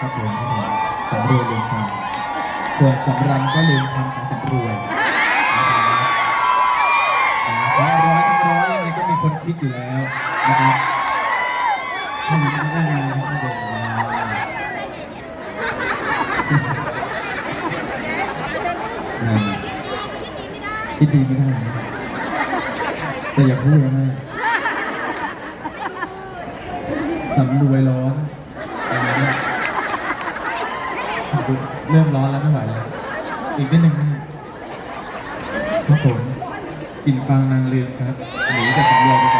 ครับผมรับผมสำรวยลืมคำส่วนสำรันก็ลืมคำของสำรวยนะครับร้อยทั้งร้อยยังไงก็มีคนคิดอยู่แล้วนะครับให้มันได้ไงครับผมอ่าคิดดีไม่ได้นะแต่อย่าพูดนะแม่สำรวยร้อนอะไรเนี่ย เริ่มร้อนแล้วไม่ไหวแล้วอีกนิดหนึ่งครับผมกลิ่นฟางนางเรืองครับหนีจากสำรวยไปก่อน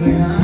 Yeah.